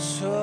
So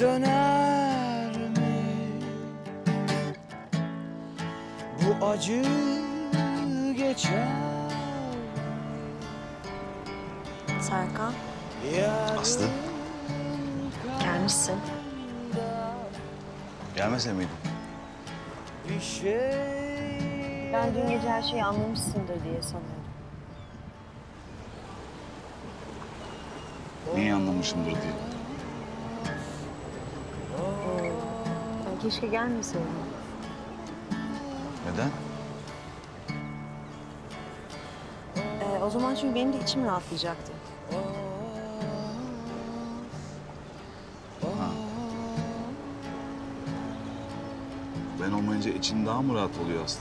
döner mi? Bu acı geçer Serkan, Aslı. gelmişsin. Gelmese miydim? Bir şey Ben dün gece her şeyi anlamışsındır diye sanıyorum. Neyi anlamışımdır diye. Keşke gelmeseydin. Neden? Ee, o zaman çünkü benim de içim rahatlayacaktı. Ha. Ben olmayınca için daha mı rahat oluyor Aslı?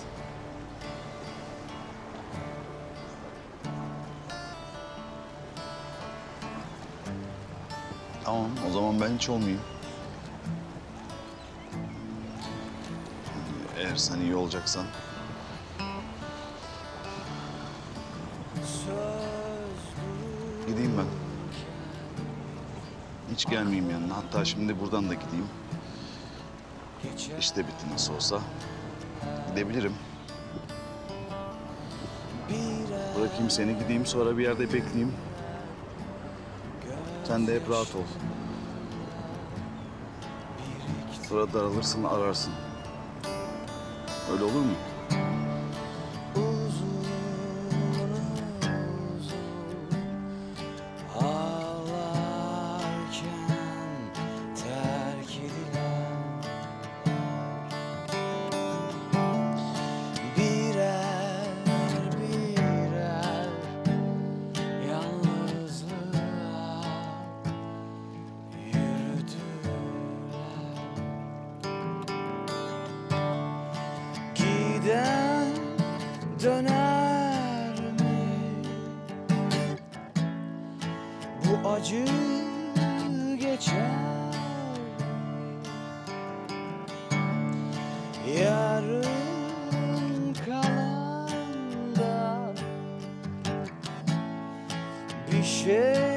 Tamam, o zaman ben hiç olmayayım. Eğer sen iyi olacaksan gideyim ben. Hiç gelmeyeyim yanına. Hatta şimdi buradan da gideyim. İşte bitti nasıl olsa. Gidebilirim. Bırakayım seni gideyim sonra bir yerde bekleyeyim. Sen de hep rahat ol. Sonra daralırsın ararsın. Öyle olur mu? Döner mi? Bu acı geçer Yarın kalan da Bir şey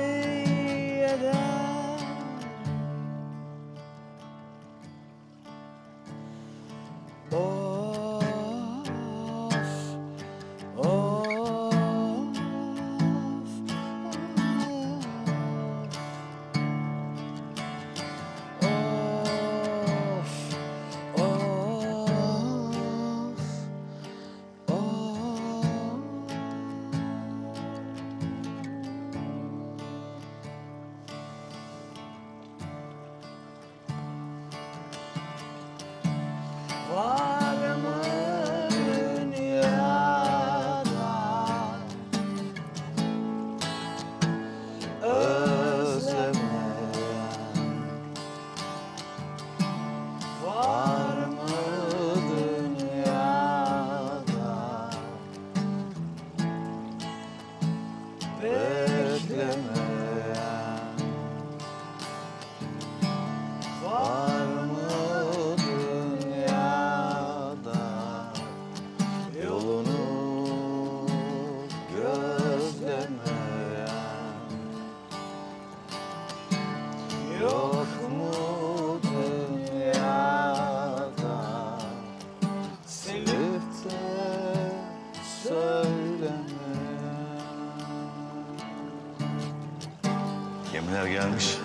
Gemiler gelmiş.